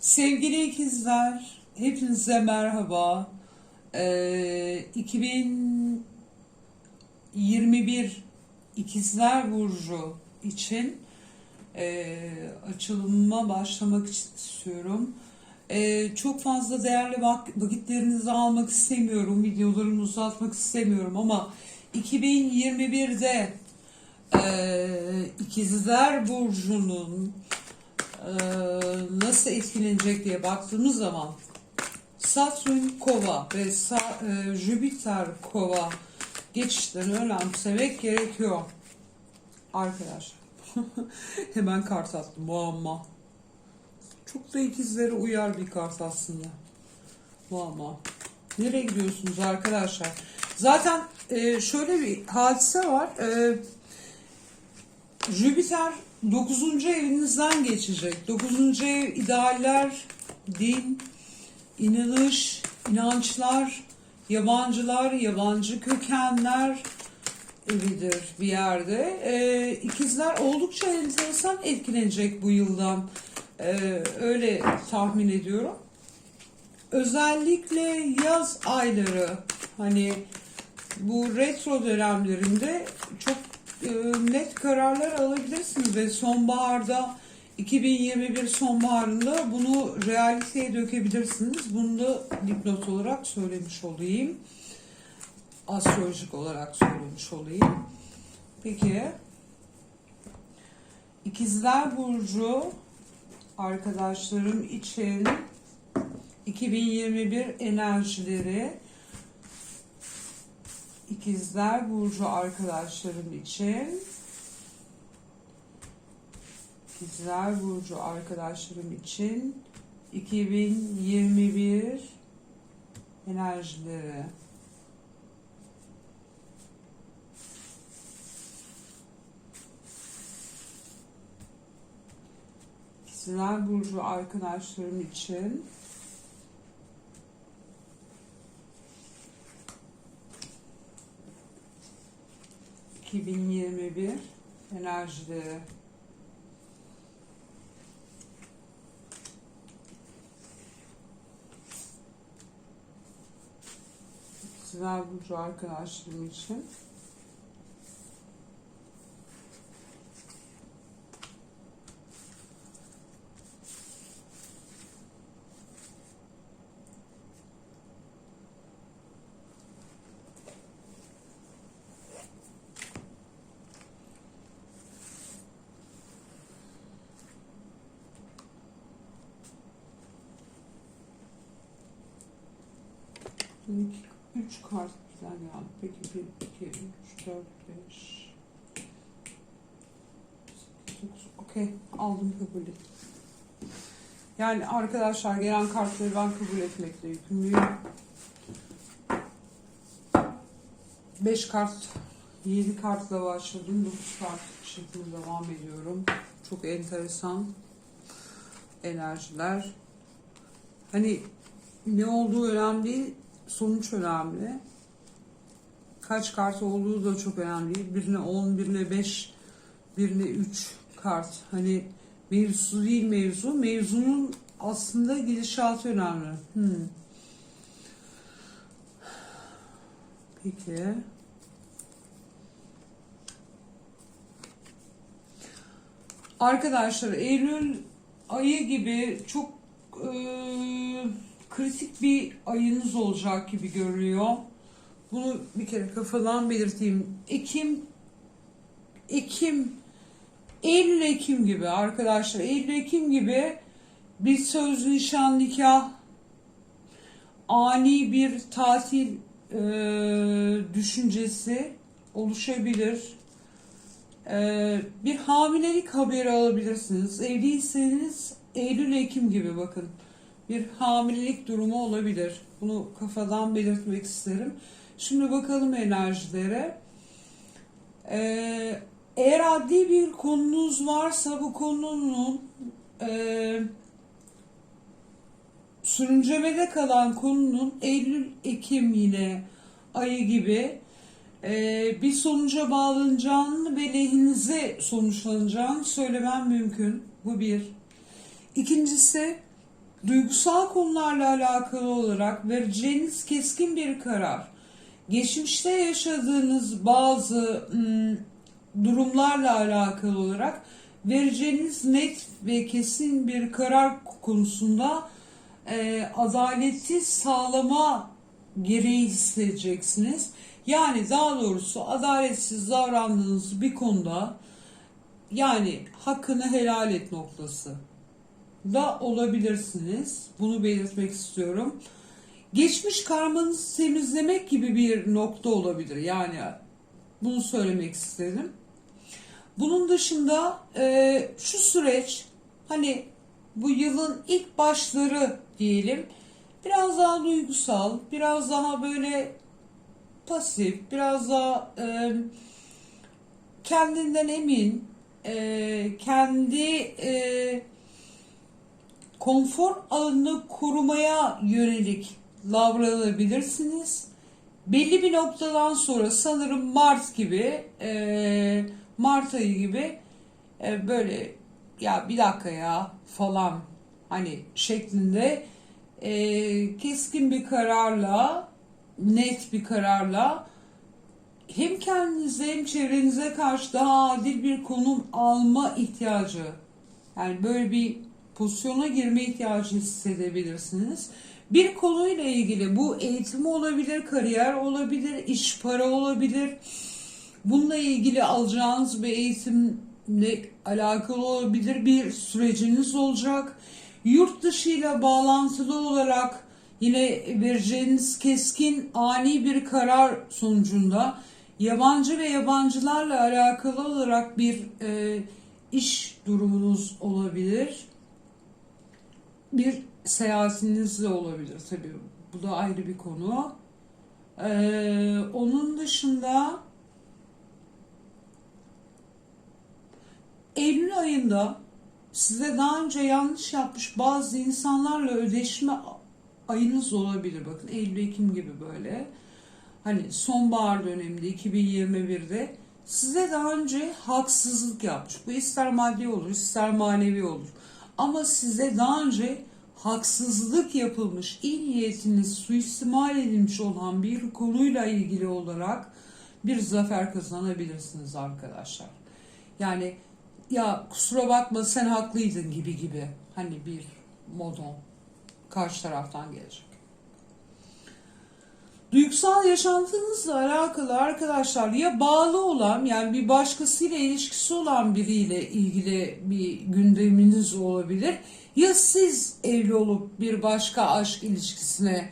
Sevgili ikizler, hepinize merhaba. Ee, 2021 İkizler Burcu için e, açılıma başlamak istiyorum. Ee, çok fazla değerli vak- vakitlerinizi almak istemiyorum, videolarımı uzatmak istemiyorum ama 2021'de e, İkizler Burcu'nun e, nasıl etkilenecek diye baktığımız zaman Satürn kova ve e, Jüpiter kova geçişlerini önemsemek gerekiyor. Arkadaşlar. Hemen kart attım muamma. Çok da ikizlere uyar bir kart aslında. Muamma. Nereye gidiyorsunuz arkadaşlar? Zaten e, şöyle bir hadise var. E, Jüpiter 9. evinizden geçecek. 9. ev idealler, din, inanış, inançlar, yabancılar, yabancı kökenler evidir bir yerde. Ee, ikizler oldukça enteresan etkilenecek bu yıldan. Ee, öyle tahmin ediyorum. Özellikle yaz ayları hani bu retro dönemlerinde çok e, net kararlar alabilirsiniz ve sonbaharda 2021 sonbaharında bunu realiteye dökebilirsiniz. Bunu da dipnot olarak söylemiş olayım. Astrolojik olarak söylemiş olayım. Peki. İkizler Burcu arkadaşlarım için 2021 enerjileri İkizler Burcu arkadaşlarım için. İkizler Burcu arkadaşlarım için 2021 enerjileri. İkizler Burcu arkadaşlarım için ...2021 enerjileri. İkizler Burcu arkadaşlarım için... İlk üç kart güzel geldi. Peki bir, iki, üç, dört, beş, dokuz. Okey. Aldım kabul ettim. Yani arkadaşlar gelen kartları ben kabul etmekle yükümlüyüm. Beş kart, yedi kartla başladım. Dokuz kart şeklinde devam ediyorum. Çok enteresan enerjiler. Hani ne olduğu önemli değil, sonuç önemli. Kaç kart olduğu da çok önemli. Birine 10, birine 5, birine 3 kart. Hani mevzu değil mevzu. Mevzunun aslında gidişatı önemli. Hmm. Peki. Arkadaşlar Eylül ayı gibi çok eee, kritik bir ayınız olacak gibi görünüyor. Bunu bir kere kafadan belirteyim. Ekim Ekim Eylül Ekim gibi arkadaşlar Eylül Ekim gibi bir söz nişan nikah ani bir tatil eee, düşüncesi oluşabilir. Eee, bir hamilelik haberi alabilirsiniz. Evliyseniz Eylül Ekim gibi bakın bir hamilelik durumu olabilir. Bunu kafadan belirtmek isterim. Şimdi bakalım enerjilere. Ee, eğer adli bir konunuz varsa bu konunun e, sürüncemede kalan konunun Eylül-Ekim yine ayı gibi e, bir sonuca bağlanacağını ve lehinize sonuçlanacağını söylemem mümkün. Bu bir. İkincisi duygusal konularla alakalı olarak vereceğiniz keskin bir karar, geçmişte yaşadığınız bazı ım, durumlarla alakalı olarak vereceğiniz net ve kesin bir karar konusunda e, adaleti sağlama gereği hissedeceksiniz. Yani daha doğrusu adaletsiz davrandığınız bir konuda yani hakkını helal et noktası da olabilirsiniz. Bunu belirtmek istiyorum. Geçmiş karmanızı temizlemek gibi bir nokta olabilir. Yani bunu söylemek istedim. Bunun dışında e, şu süreç hani bu yılın ilk başları diyelim biraz daha duygusal, biraz daha böyle pasif, biraz daha e, kendinden emin, e, kendi e, konfor alanını korumaya yönelik davranabilirsiniz. Belli bir noktadan sonra sanırım Mart gibi, e, Mart ayı gibi e, böyle ya bir dakika ya falan hani şeklinde e, keskin bir kararla, net bir kararla hem kendinize hem çevrenize karşı daha adil bir konum alma ihtiyacı yani böyle bir pozisyona girme ihtiyacı hissedebilirsiniz. Bir konuyla ilgili bu eğitim olabilir, kariyer olabilir, iş para olabilir. Bununla ilgili alacağınız bir eğitimle alakalı olabilir bir süreciniz olacak. Yurt dışıyla bağlantılı olarak yine vereceğiniz keskin ani bir karar sonucunda yabancı ve yabancılarla alakalı olarak bir e, iş durumunuz olabilir. Bir seyahatiniz de olabilir tabii. Bu da ayrı bir konu. Ee, onun dışında Eylül ayında size daha önce yanlış yapmış bazı insanlarla ödeşme ayınız olabilir. Bakın Eylül-Ekim gibi böyle. Hani sonbahar döneminde 2021'de size daha önce haksızlık yapmış. Bu ister maddi olur, ister manevi olur. Ama size daha önce haksızlık yapılmış, iyi niyetiniz suistimal edilmiş olan bir konuyla ilgili olarak bir zafer kazanabilirsiniz arkadaşlar. Yani ya kusura bakma sen haklıydın gibi gibi hani bir modon karşı taraftan gelecek. Duygusal yaşantınızla alakalı arkadaşlar ya bağlı olan yani bir başkasıyla ilişkisi olan biriyle ilgili bir gündeminiz olabilir. Ya siz evli olup bir başka aşk ilişkisine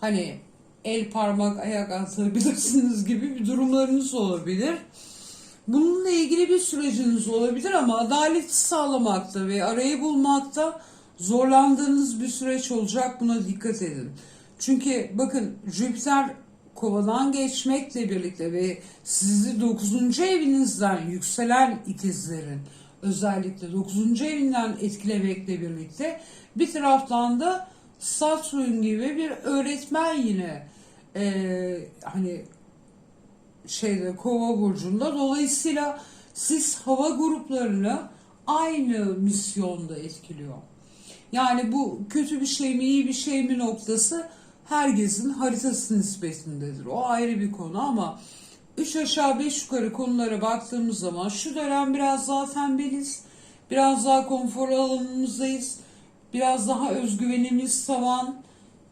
hani el parmak ayak atabilirsiniz gibi bir durumlarınız olabilir. Bununla ilgili bir süreciniz olabilir ama adaleti sağlamakta ve arayı bulmakta zorlandığınız bir süreç olacak. Buna dikkat edin. Çünkü bakın Jüpiter kovadan geçmekle birlikte ve sizi 9. evinizden yükselen ikizlerin özellikle 9. evinden etkilemekle birlikte bir taraftan da Satürn gibi bir öğretmen yine e, hani şeyde kova burcunda dolayısıyla siz hava gruplarını aynı misyonda etkiliyor. Yani bu kötü bir şey mi iyi bir şey mi noktası herkesin haritası nispetindedir. O ayrı bir konu ama 3 aşağı 5 yukarı konulara baktığımız zaman şu dönem biraz daha tembeliz. Biraz daha konfor alanımızdayız. Biraz daha özgüvenimiz tavan.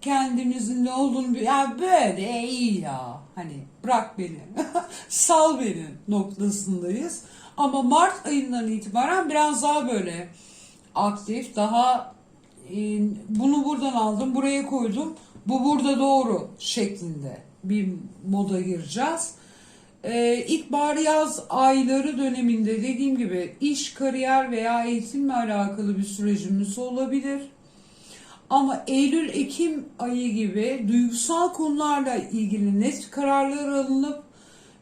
Kendimizin ne olduğunu ya böyle iyi ya. Hani bırak beni. Sal beni noktasındayız. Ama Mart ayından itibaren biraz daha böyle aktif, daha bunu buradan aldım, buraya koydum. Bu burada doğru şeklinde bir moda gireceğiz. Ee, ilkbahar yaz ayları döneminde dediğim gibi iş, kariyer veya eğitimle alakalı bir sürecimiz olabilir. Ama Eylül-Ekim ayı gibi duygusal konularla ilgili net kararlar alınıp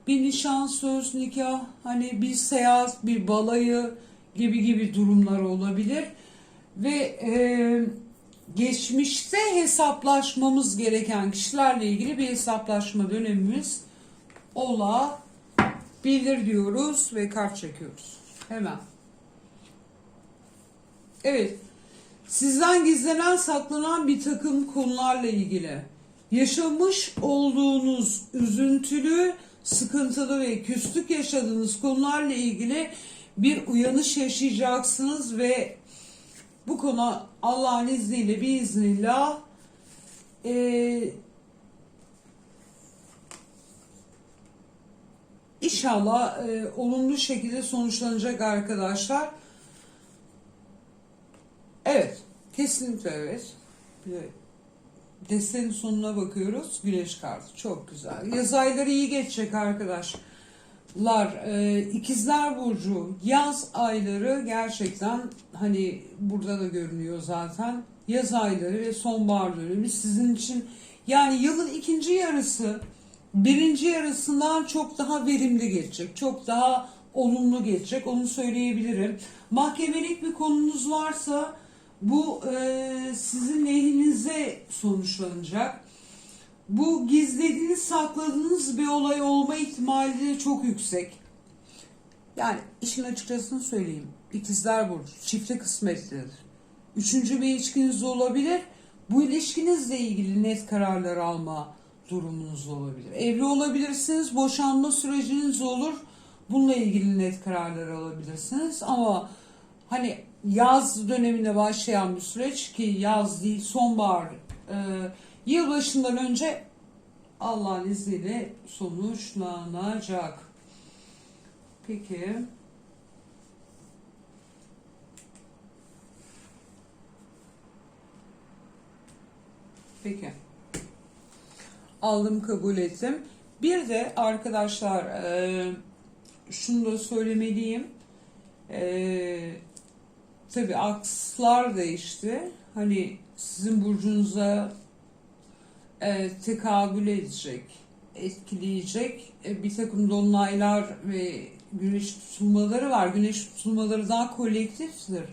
bir nişan, söz, nikah, hani bir seyahat, bir balayı gibi gibi durumlar olabilir. Ve e, geçmişte hesaplaşmamız gereken kişilerle ilgili bir hesaplaşma dönemimiz olabilir diyoruz ve kart çekiyoruz. Hemen. Evet. Sizden gizlenen saklanan bir takım konularla ilgili yaşamış olduğunuz üzüntülü, sıkıntılı ve küslük yaşadığınız konularla ilgili bir uyanış yaşayacaksınız ve bu konu Allah'ın izniyle bir iznillah eee İnşallah e, olumlu şekilde sonuçlanacak arkadaşlar. Evet, kesinlikle evet. Destenin sonuna bakıyoruz. Güneş kartı çok güzel. Yaz ayları iyi geçecek arkadaşlar. E, İkizler Burcu yaz ayları gerçekten hani burada da görünüyor zaten. Yaz ayları ve sonbahar dönemi sizin için yani yılın ikinci yarısı birinci yarısından çok daha verimli geçecek. Çok daha olumlu geçecek. Onu söyleyebilirim. Mahkemelik bir konunuz varsa bu e, sizin lehinize sonuçlanacak. Bu gizlediğiniz, sakladığınız bir olay olma ihtimali de çok yüksek. Yani işin açıkçasını söyleyeyim. İkizler Burcu, çifte kısmetlidir. Üçüncü bir ilişkiniz olabilir. Bu ilişkinizle ilgili net kararlar alma durumunuz olabilir. Evli olabilirsiniz, boşanma süreciniz olur. Bununla ilgili net kararlar alabilirsiniz. Ama hani yaz döneminde başlayan bir süreç ki yaz değil sonbahar e, yılbaşından önce Allah'ın izniyle sonuçlanacak. Peki. Peki. Aldım kabul ettim. Bir de arkadaşlar e, şunu da söylemeliyim. E, tabii akslar değişti. Hani sizin burcunuza e, tekabül edecek, etkileyecek e, bir takım dolunaylar ve güneş tutulmaları var. Güneş tutulmaları daha kolektiftir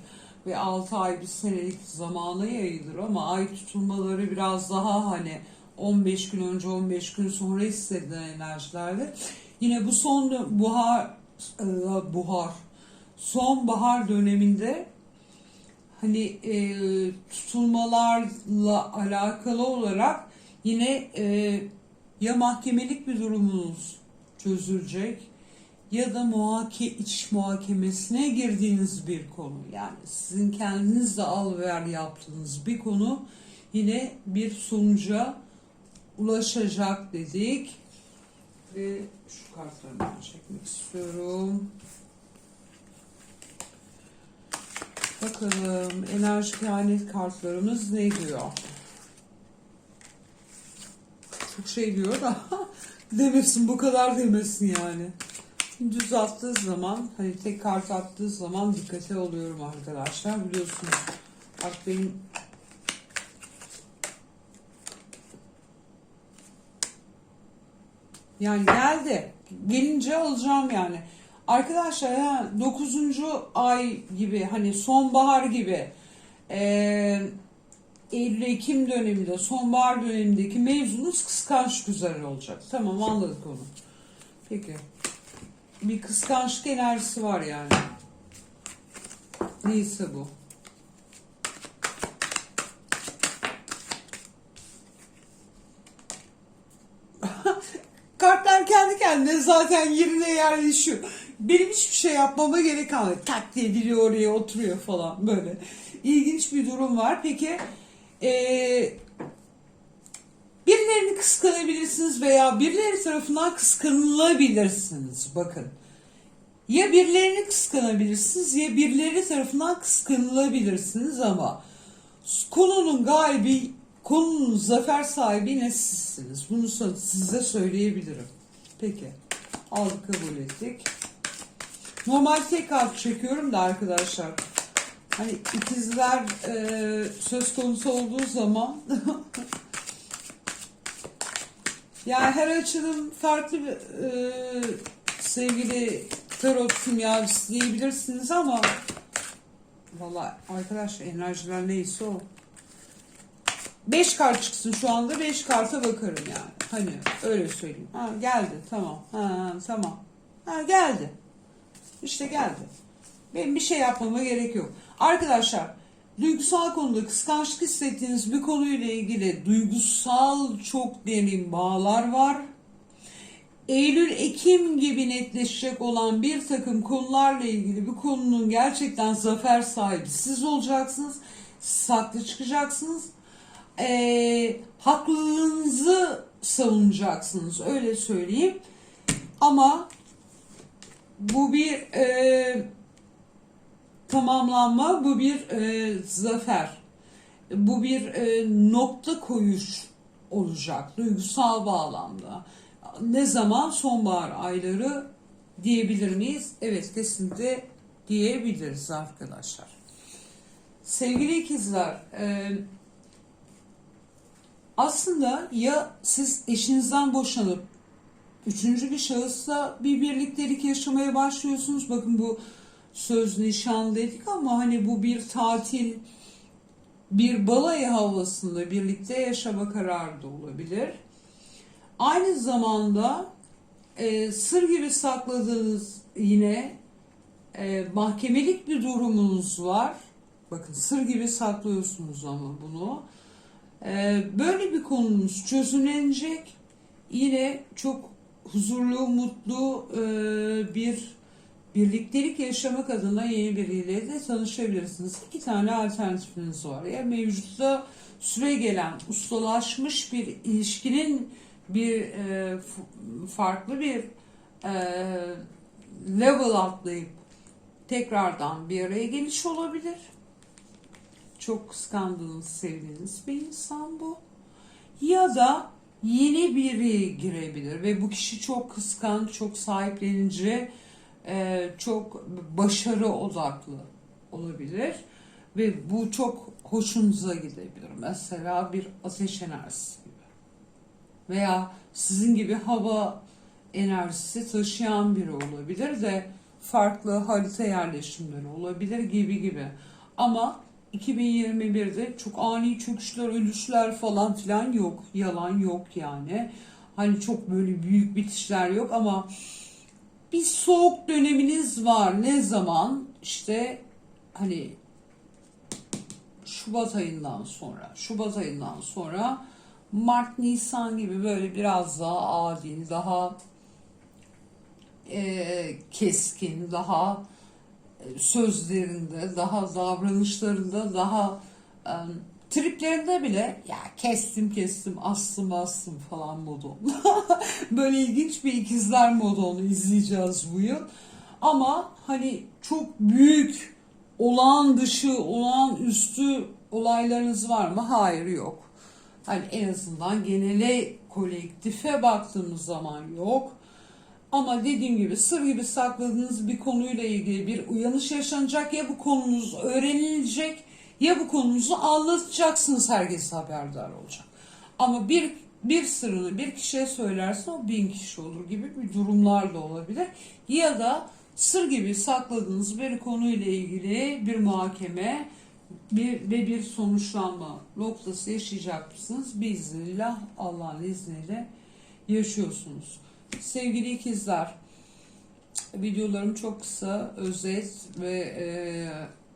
ve 6 ay bir senelik zamana yayılır ama ay tutulmaları biraz daha hani 15 gün önce 15 gün sonra hissedilen enerjilerdir. Yine bu son buhar e, buhar sonbahar döneminde hani e, tutulmalarla alakalı olarak yine e, ya mahkemelik bir durumunuz çözülecek ya da muhake iç muhakemesine girdiğiniz bir konu yani sizin kendinizle al ver yaptığınız bir konu yine bir sonuca ulaşacak dedik ve şu kartlarımı çekmek istiyorum. Bakalım enerji kehanet kartlarımız ne diyor? Çok şey diyor da demesin bu kadar demesin yani. Düz attığı zaman hani tek kart attığı zaman dikkate alıyorum arkadaşlar biliyorsunuz. Bak benim yani geldi. Gelince alacağım yani. Arkadaşlar ya 9. ay gibi hani sonbahar gibi e, Eylül Ekim döneminde sonbahar dönemindeki mevzunuz kıskanç güzel olacak. Tamam anladık onu. Peki. Bir kıskançlık enerjisi var yani. Neyse bu. Kartlar kendi kendine zaten yerine yerleşiyor. Benim hiçbir şey yapmama gerek kalmıyor. Tak diye giriyor oraya oturuyor falan böyle. İlginç bir durum var. Peki ee, birilerini kıskanabilirsiniz veya birileri tarafından kıskanılabilirsiniz. Bakın. Ya birilerini kıskanabilirsiniz ya birileri tarafından kıskanılabilirsiniz ama konunun galibi konunun zafer sahibi yine sizsiniz. Bunu size söyleyebilirim. Peki. Aldık kabul ettik. Normal tek kart çekiyorum da arkadaşlar. Hani ikizler e, söz konusu olduğu zaman yani her açılım farklı e, sevgili tarot simyacısı diyebilirsiniz ama valla arkadaşlar enerjiler neyse o. 5 kart çıksın şu anda 5 karta bakarım yani. Hani öyle söyleyeyim. Ha geldi tamam. Ha tamam. Ha geldi. İşte geldi. Benim bir şey yapmama gerek yok. Arkadaşlar Duygusal konuda kıskançlık hissettiğiniz bir konuyla ilgili duygusal çok derin bağlar var. Eylül-Ekim gibi netleşecek olan bir takım konularla ilgili bir konunun gerçekten zafer sahibi siz olacaksınız. Saklı çıkacaksınız. Ee, haklılığınızı savunacaksınız öyle söyleyeyim. Ama bu bir e, tamamlanma, bu bir e, zafer. Bu bir e, nokta koyuş olacak duygusal bağlamda. Ne zaman sonbahar ayları diyebilir miyiz? Evet kesinlikle diyebiliriz arkadaşlar. Sevgili ikizler, e, aslında ya siz eşinizden boşanıp üçüncü bir şahısla bir birliktelik yaşamaya başlıyorsunuz. Bakın bu söz nişan dedik ama hani bu bir tatil, bir balayı havasında birlikte yaşama kararı da olabilir. Aynı zamanda e, sır gibi sakladığınız yine e, mahkemelik bir durumunuz var. Bakın sır gibi saklıyorsunuz ama bunu. E, böyle bir konunuz çözümlenecek. Yine çok huzurlu, mutlu e, bir birliktelik yaşamak adına yeni biriyle de tanışabilirsiniz. İki tane alternatifiniz var. Ya mevcutta süre gelen, ustalaşmış bir ilişkinin bir e, farklı bir e, level atlayıp tekrardan bir araya geliş olabilir. Çok kıskandığınız, sevdiğiniz bir insan bu. Ya da yeni biri girebilir ve bu kişi çok kıskanç, çok sahiplenici, e, çok başarı odaklı olabilir ve bu çok hoşunuza gidebilir. Mesela bir ateş enerjisi gibi veya sizin gibi hava enerjisi taşıyan biri olabilir de farklı harita yerleşimleri olabilir gibi gibi. Ama 2021'de çok ani çöküşler, ölüşler falan filan yok. Yalan yok yani. Hani çok böyle büyük bitişler yok ama bir soğuk döneminiz var. Ne zaman? İşte hani Şubat ayından sonra, Şubat ayından sonra Mart, Nisan gibi böyle biraz daha adil, daha e, keskin, daha e, sözlerinde, daha davranışlarında, daha e, triplerinde bile ya kestim kestim, astım astım falan modu. böyle ilginç bir ikizler modunu izleyeceğiz bu yıl. Ama hani çok büyük, olağan dışı, olağan üstü olaylarınız var mı? Hayır yok. Hani en azından genele kolektife baktığımız zaman yok. Ama dediğim gibi sır gibi sakladığınız bir konuyla ilgili bir uyanış yaşanacak. Ya bu konunuz öğrenilecek ya bu konunuzu anlatacaksınız herkes haberdar olacak. Ama bir bir sırrını bir kişiye söylerse o bin kişi olur gibi bir durumlar da olabilir. Ya da sır gibi sakladığınız bir konuyla ilgili bir muhakeme bir ve bir sonuçlanma noktası yaşayacak mısınız? Biiznillah Allah'ın izniyle yaşıyorsunuz. Sevgili ikizler, videolarım çok kısa, özet ve e,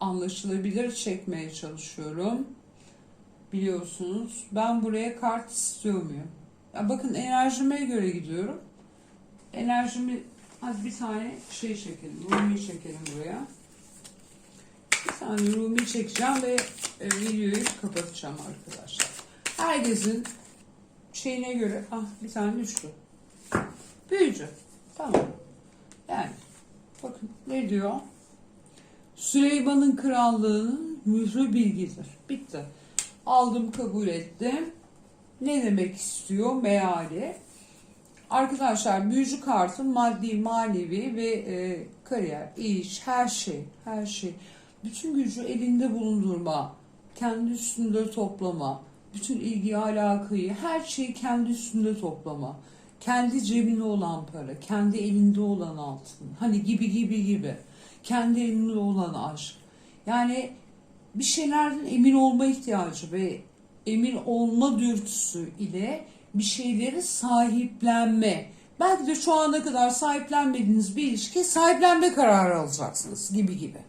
anlaşılabilir çekmeye çalışıyorum. Biliyorsunuz. Ben buraya kart istiyor muyum? Ya bakın enerjime göre gidiyorum. Enerjimi hadi bir tane şey çekelim. Rumi çekelim buraya. Bir tane Rumi çekeceğim ve e, videoyu kapatacağım arkadaşlar. Herkesin şeyine göre ah bir tane düştü. Büyücü. Tamam. Yani bakın ne diyor? Süleyman'ın krallığının mührü bilgidir. Bitti. Aldım kabul ettim. Ne demek istiyor meali? Arkadaşlar büyücü kartı maddi, manevi ve e, kariyer, iş, her şey, her şey. Bütün gücü elinde bulundurma, kendi üstünde toplama, bütün ilgi, alakayı, her şeyi kendi üstünde toplama. Kendi cebinde olan para, kendi elinde olan altın, hani gibi gibi gibi. Kendi elinde olan aşk. Yani bir şeylerden emin olma ihtiyacı ve emin olma dürtüsü ile bir şeyleri sahiplenme. Belki de şu ana kadar sahiplenmediğiniz bir ilişki sahiplenme kararı alacaksınız gibi gibi.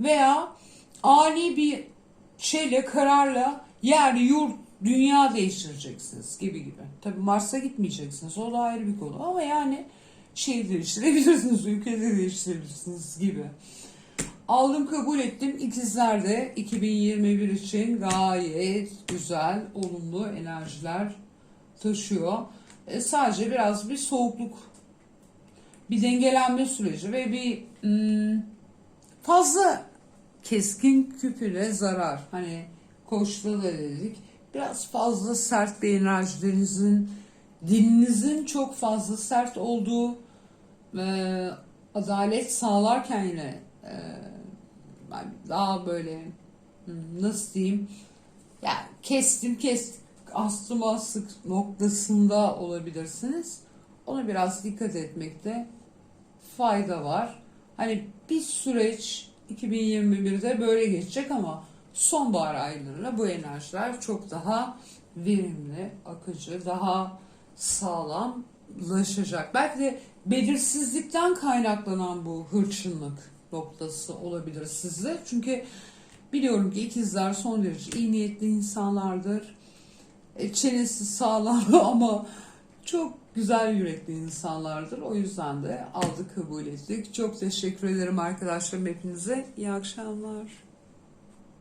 Veya ani bir şeyle kararla yer, yurt, dünya değiştireceksiniz gibi gibi. Tabii Mars'a gitmeyeceksiniz. O da ayrı bir konu. Ama yani şey değiştirebilirsiniz, ülke de değiştirebilirsiniz gibi. Aldım kabul ettim. İkizler de 2021 için gayet güzel, olumlu enerjiler taşıyor. E, sadece biraz bir soğukluk, bir dengelenme süreci ve bir hmm, fazla keskin küpüle zarar. Hani koçta da dedik. Biraz fazla sert bir enerjilerinizin, dilinizin çok fazla sert olduğu e, adalet sağlarken yine e, daha böyle nasıl diyeyim ya kestim kestim astım astık noktasında olabilirsiniz. Ona biraz dikkat etmekte fayda var. Hani bir süreç 2021'de böyle geçecek ama sonbahar aylarında bu enerjiler çok daha verimli, akıcı, daha sağlamlaşacak. Belki de belirsizlikten kaynaklanan bu hırçınlık noktası olabilir sizde. Çünkü biliyorum ki ikizler son derece iyi niyetli insanlardır. E, çenesi sağlam ama çok güzel yürekli insanlardır. O yüzden de aldık kabul ettik. Çok teşekkür ederim arkadaşlarım hepinize. İyi akşamlar.